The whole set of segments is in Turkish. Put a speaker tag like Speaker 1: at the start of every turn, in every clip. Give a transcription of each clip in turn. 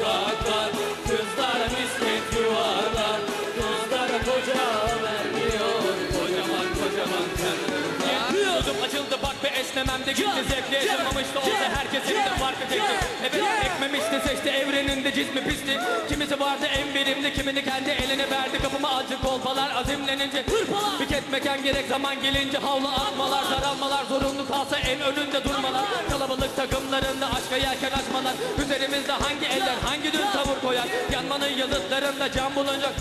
Speaker 1: Kızlar misket yuvarlar. Kızlara koca vermiyor. Kocaman kocaman karılar Gözüm açıldı bak be esnemem de gitti zevkli Yaşamamış da olsa herkesin de farkı tekti. Evet ekmemiş de seçti evreninde cismi pisti. Kimisi vardı en verimli kimini kendi eline verdi. Kapıma acı kolpalar azimlenince Hırpala! mekan gerek zaman gelince havlu atmalar Daralmalar zorunlu kalsa en önünde durmalar. Kalabalık takımlarında aşka yelken açmalar Üzerimizde hangi eller hangi dün tavır koyar? Yanmanın yazıtlarında can bulunacak.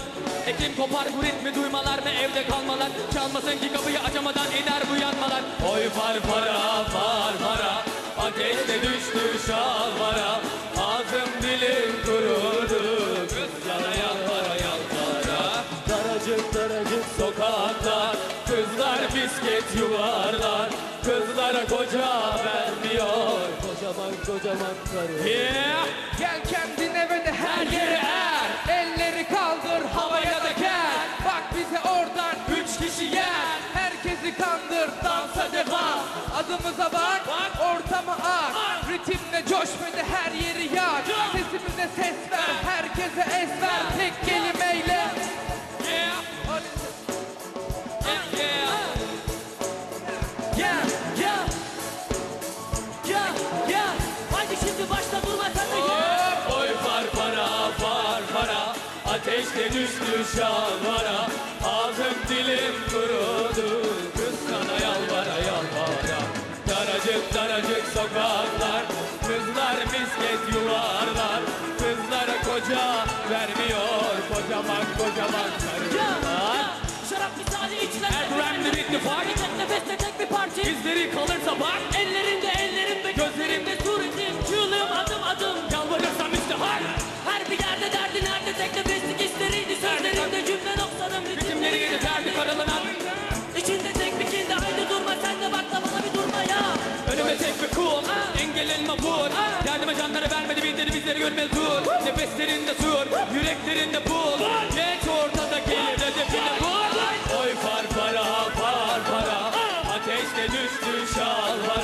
Speaker 1: Ekim kopar bu ritmi duymalar mı? Evde kalmalar. Çalmasın ki kapıyı açamadan iner bu yanmalar. Oy far para far para Ateşte düştü şalvara Ağzım dilim kurudu. Kız yana yalvara yalvara Daracık daracık sokaklar. Kızlar bisiklet yuvarlar. Kızlara koca Kocaman karı Yeah.
Speaker 2: Gel kendine ve de her
Speaker 1: Her yere er.
Speaker 2: Elleri kaldır havaya da gel Bak bize oradan
Speaker 1: Üç kişi yer.
Speaker 2: Herkesi kandır dansa devam. Adımıza bak, ortama ak Ritimle coş ve de her yeri yak
Speaker 1: Ateşte düştü şalvara Ağzım dilim kurudu. Kız sana yalvara yalvara. Daracık daracık sokaklar. Kızlar misket yuvarlar. Kızlara koca vermiyor. Kocaman kocaman karılar.
Speaker 3: Şarap misali içilen
Speaker 1: Erdoğan'da bitti fark
Speaker 3: Tek nefeste tek bir parti
Speaker 1: İzleri kalırsa bak.
Speaker 3: Ellerinde ellerimde gözlerimde suretim. Çığlığım adım adım.
Speaker 1: Yalvarırsam müstehar
Speaker 3: Her bir yerde derdi nerede tek nefeslik
Speaker 1: Engelin vapur. Yardıma canları vermedi bindiri bizleri görmeli dur. Nefeslerinde sur Yüreklerinde bul Geç ortadaki hedefine vur Oy far para far para Ateşte düştü şalvara